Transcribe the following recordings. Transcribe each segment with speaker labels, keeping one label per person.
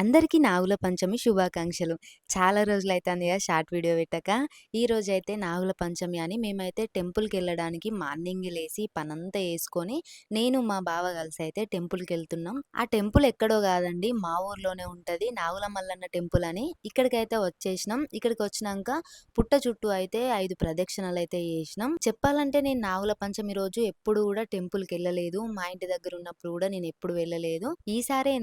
Speaker 1: అందరికీ నాగుల పంచమి శుభాకాంక్షలు. చాలా రోజులు అవుతుంది కదా షార్ట్ వీడియో పెట్టక. అయితే నాగుల పంచమి అని మేమైతే టెంపుల్కి వెళ్ళడానికి మార్నింగ్ లేసి పనంతా వేసుకొని నేను మా బావ కలిసి అయితే టెంపుల్కి వెళ్తున్నాం ఆ టెంపుల్ ఎక్కడో కాదండి మా ఊర్లోనే ఉంటుంది నాగుల మల్లన్న టెంపుల్ అని. ఇక్కడికైతే వచ్చేసినాం. ఇక్కడికి వచ్చినాక పుట్ట చుట్టూ అయితే 5 ప్రదక్షిణలైతే చేసినాం. చెప్పాలంటే నేను నాగుల పంచమి రోజు ఎప్పుడు కూడా టెంపుల్కి వెళ్ళలేదు మా ఇంటి దగ్గర ఉన్నప్పుడు కూడా నేను ఎప్పుడు వెళ్ళలేదు. ఈసారే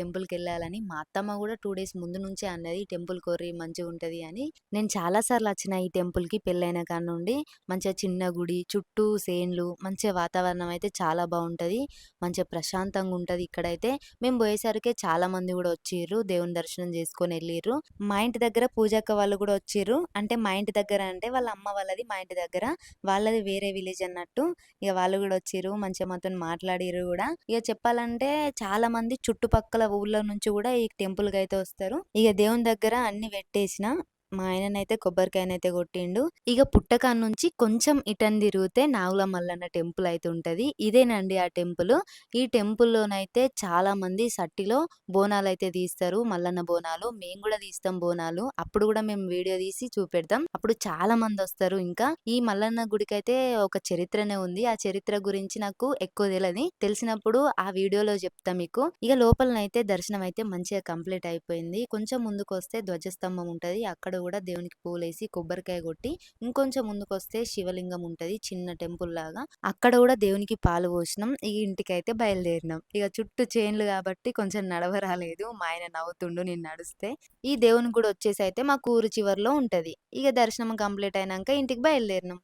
Speaker 1: టెంపుల్కి వెళ్ళాలి చేయాలని మా అత్తమ్మ కూడా టూ డేస్ ముందు నుంచే అన్నది టెంపుల్ కోరి మంచిగుంటది అని. నేను చాలా సార్లు వచ్చిన ఈ టెంపుల్‌కి పెళ్ళైన కాడ్నుండి. మంచిగా చిన్న గుడి, చుట్టూ సేన్లు, మంచిగా వాతావరణం అయితే చాలా బాగుంటుంది మంచిగా ప్రశాంతంగా ఉంటది ఇక్కడైతే. మేము పోయేసరికి చాలా మంది కూడా వచ్చిర్రు. దేవుని దర్శనం చేసుకొని వెళ్ళిర్రు మా ఇంటి దగ్గర పూజక్క వాళ్ళు కూడా వచ్చిర్రు. అంటే మా ఇంటి దగ్గర అంటే వాళ్ళ అమ్మ వాళ్ళది మా ఇంటి దగ్గర. వాళ్ళది వేరే విలేజ్ అన్నట్టు. ఇక వాళ్ళు కూడా వచ్చిర్రు. మంచిగా మాతోని మాట్లాడిర్రు కూడా ఇక చెప్పాలంటే చాలా మంది చుట్టుపక్కల ఊళ్ళో నుంచి కూడా ఈ టెంపుల్‌కైతే వస్తారు. ఇక దేవుని దగ్గర అన్ని పెట్టేసిన. మా ఆయననైతే కొబ్బరికాయనైతే కొట్టిండు. ఇక పుట్ట నుంచి కొంచెం ఇటని తిరిగితే నాగుల మల్లన్న టెంపుల్ అయితే ఉంటది. ఇదేనండి ఆ టెంపుల్. ఈ టెంపుల్‌లోనైతే చాలా మంది సట్టిలో బోనాలు అయితే తీస్తారు. మల్లన్న బోనాలు. మేము కూడా తీస్తాం బోనాలు. అప్పుడు కూడా మేము వీడియో తీసి చూపెడతాం. అప్పుడు చాలా మంది వస్తారు ఇంకా. ఈ మల్లన్న గుడికైతే ఒక చరిత్రనే ఉంది. ఆ చరిత్ర గురించి నాకు ఎక్కువ తెలది. తెలిసినప్పుడు ఆ వీడియోలో చెప్తా మీకు. ఇక లోపలనైతే దర్శనం అయితే మంచిగా కంప్లీట్ అయిపోయింది. కొంచెం ముందుకు వస్తే ధ్వజస్తంభం ఉంటుంది అక్కడ కూడా దేవునికి పూలేసి, కొబ్బరికాయ కొట్టి, ఇంకొంచెం ముందుకొస్తే శివలింగం ఉంటది. చిన్న టెంపుల్ లాగా. అక్కడ కూడా దేవునికి పాలు పోసినాం. ఇగ ఇంటికైతే బయలుదేరినాం. ఇక చుట్టూ చైన్లు కాబట్టి కొంచెం నడవరాలేదు. మా ఆయన నవ్వుతుండు నేను నడుస్తే. ఈ దేవుని కూడా వచ్చేసి అయితే మాకు ఊరు చివర్లో ఉంటది. ఇక దర్శనం కంప్లీట్ అయినాక ఇంటికి బయలుదేరినాం.